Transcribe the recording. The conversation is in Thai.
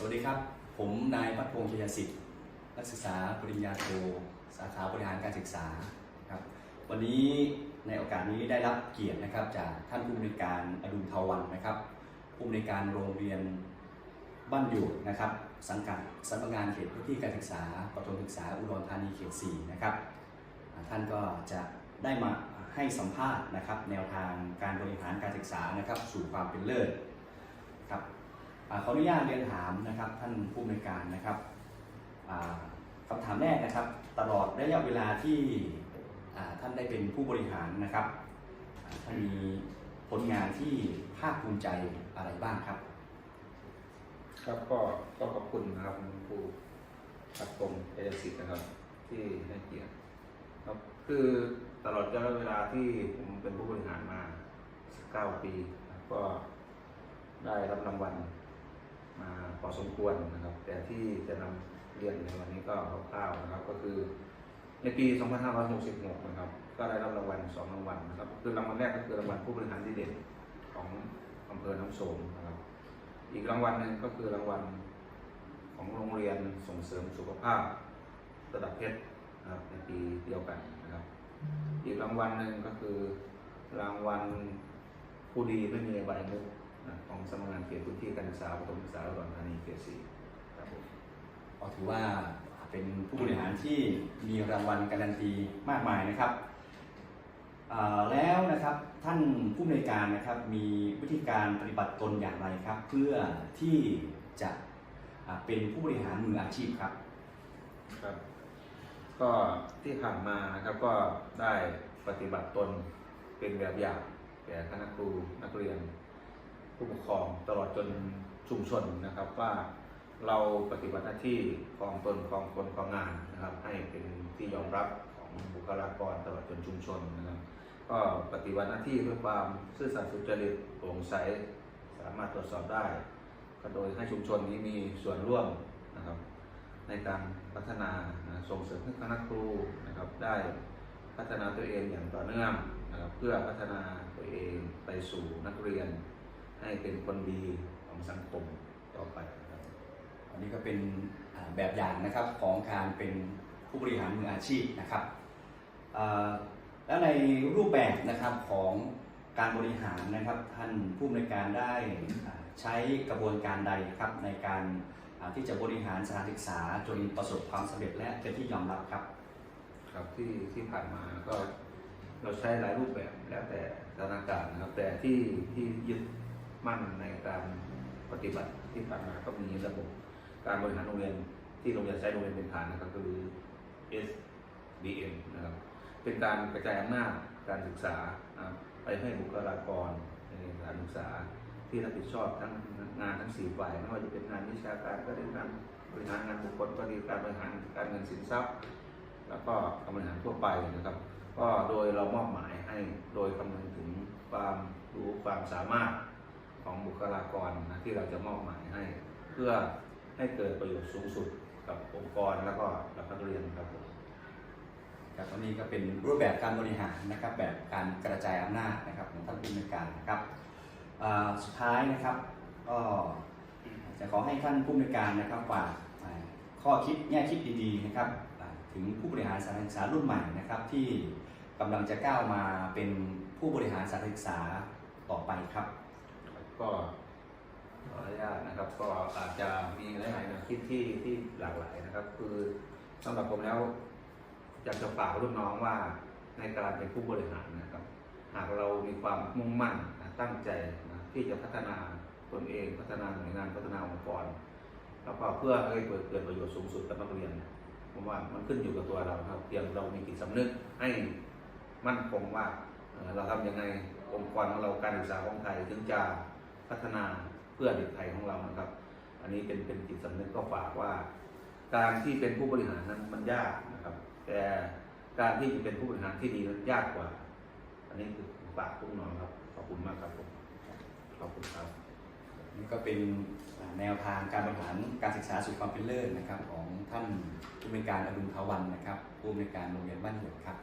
สวัสดีครับ ผมนายพัฒพงษ์ชยสิทธิ์ นักศึกษาปริญญาโท สาขาบริหารการศึกษาครับ วันนี้ในโอกาสนี้ได้รับเกียรตินะครับจากท่านผู้อำนวยการอดุลทวันนะครับ ผู้อำนวยการโรงเรียนบ้านอยู่นะครับ สังกัดสำนักงานเขตพื้นที่การศึกษาประถมศึกษาอุดรธานีเขต 4 นะครับ ท่านก็จะได้มาให้สัมภาษณ์นะครับ แนวทางการบริหารการศึกษานะครับ สู่ความเป็นเลิศครับ ขออนุญาตเรียนถามนะครับท่านผู้อำนการนะครับอ่าคำถามแรกนะครับ ตลอดระยะเวลาที่ท่านได้เป็นผู้บริหารนะครับท่านมีผลงานที่ภาคภูมิใจอะไรบ้างครับ ครับก็ก็ขอบคุณนะครับคุณครูพัดพงษ์เอเจสิตนะครับ ที่ให้เกียรติครับคือตลอดระยะเวลาที่ผมเป็นผู้บริหารมา 9 ปี ก็ได้รับรางวัล มาพอสมควรนะครับ แต่ที่จะนำเรียนในวันนี้ก็คร่าวๆนะครับ ก็คือในปี 2566 นะครับ ก็ได้รับรางวัลสองรางวัลนะครับ คือรางวัลแรกก็คือรางวัลผู้บริหารดีเด่นของอำเภอน้ำโสมนะครับ อีกรางวัลหนึ่งก็คือรางวัลของโรงเรียนส่งเสริมสุขภาพระดับเพชรนะครับในปีเดียวกันนะครับ อีกรางวัลหนึ่งก็คือรางวัลผู้ดีไม่มีใบมุก ของสำนักงานเขตพื้นที่การศึกษาประถมศึกษาอุดรธานีเขตสี่ครับผมก็ถือว่าเป็นผู้บริหารที่มีรางวัลการันตีมากมายนะครับแล้วนะครับท่านผู้อำนวยการนะครับมีวิธีการปฏิบัติตนอย่างไรครับ เพื่อที่จะเป็นผู้บริหารมืออาชีพครับครับ ก็ที่ผ่านมานะครับก็ได้ปฏิบัติตนเป็นแบบอย่างแก่คณะครูนักเรียน ผู้ปกครองตลอดจนชุมชนนะครับว่าเราปฏิบัติหน้าที่ของตนของคนของงานนะครับ ให้เป็นที่ยอมรับของบุคลากรตลอดจนชุมชนนะครับ ก็ปฏิบัติหน้าที่ด้วยความซื่อสัตย์สุจริตโปร่งใสสามารถตรวจสอบได้ก็โดยให้ชุมชนนี้มีส่วนร่วมนะครับ ในการพัฒนาส่งเสริมให้คณะครูนะครับ ได้พัฒนาตัวเองอย่างต่อเนื่องนะครับเพื่อพัฒนาตัวเองไปสู่นักเรียน ให้เป็นคนดีของสังคมต่อไปครับอันนี้ก็เป็นแบบอย่างนะครับของการเป็นผู้บริหารมืออาชีพนะครับแล้วในรูปแบบนะครับของการบริหารนะครับท่านผู้อำนวยการได้ใช้กระบวนการใดครับในการที่จะบริหารสถานศึกษาจนประสบความสำเร็จและเป็นที่ยอมรับครับ ครับที่ที่ผ่านมาก็เราใช้หลายรูปแบบแล้วแต่สถานการณ์นะครับแต่ที่ที่ยึด มั่นในการปฏิบัติที่ผ่านมาก็มีระบบการบริหารโรงเรียนที่โรงเรียนใช้โรงเรียนเป็นฐานนะครับก็คือ SBM นะครับเป็นการกระจายอำนาจการศึกษาไปให้บุคลากรในสถานศึกษาที่รับผิดชอบทั้งงานทั้งสี่ฝ่ายไม่ว่าจะเป็นงานวิชาการก็ดีงานบริหารงานบุคคลก็ดีการบริหารการเงินสินทรัพย์ แล้วก็การบริหารทั่วไปนะครับ ก็โดยเรามอบหมายให้โดยคำนึงถึงความรู้ความสามารถ ของบุคลากรนะที่เราจะมอบหมายให้ เพื่อให้เกิดประโยชน์สูงสุดกับองค์กรแล้วก็กับนักเรียนครับผมครับอันนี้ก็เป็นรูปแบบการบริหารนะครับแบบการกระจายอำนาจนะครับของท่านผู้อำนการนะครับสุดท้ายนะครับก็จะขอให้ท่านผู้อำนการนะครับฝากข้อคิดแง่คิดดีๆนะครับถึงผู้บริหารสถานศึกษารุ่นใหม่นะครับที่กำลังจะก้าวมาเป็นผู้บริหารสถานศึกษาต่อไปครับ ก็ขออนุญาตนะครับ ก็อาจจะมีหลายๆแนวคิดที่ที่หลากหลายนะครับ คือสำหรับผมแล้วอยากจะฝากรุ่นน้องว่าในการเป็นผู้บริหารนะครับ หากเรามีความมุ่งมั่นนะตั้งใจนะที่จะพัฒนาตนเองพัฒนาหน่วยงานพัฒนาองค์กรแล้วก็เพื่อให้เกิดเกิดประโยชน์สูงสุดกับนักเรียนผมว่ามันขึ้นอยู่กับตัวเราครับเพียงเรามีจิตสำนึกให้มั่นคงว่าเราทำยังไงองค์กรของเราการศึกษาของไทยถึงจะ พัฒนาเพื่อเด็กไทยของเรานะครับ อันนี้เป็นเป็นจิตสำนึกก็ฝากว่า การที่เป็นผู้บริหารนั้นมันยากนะครับ แต่การที่จะเป็นผู้บริหารที่ดีนั้นยากกว่า อันนี้คือฝากทุกน้องครับขอบคุณมากครับผมขอบคุณครับนี่ก็เป็นแนวทางการบริหารการศึกษาสู่ความเป็นเลิศนะครับ ของท่านผู้อำนวยการอดุลทวันนะครับ ผู้อำนวยการโรงเรียนบ้านหยกครับ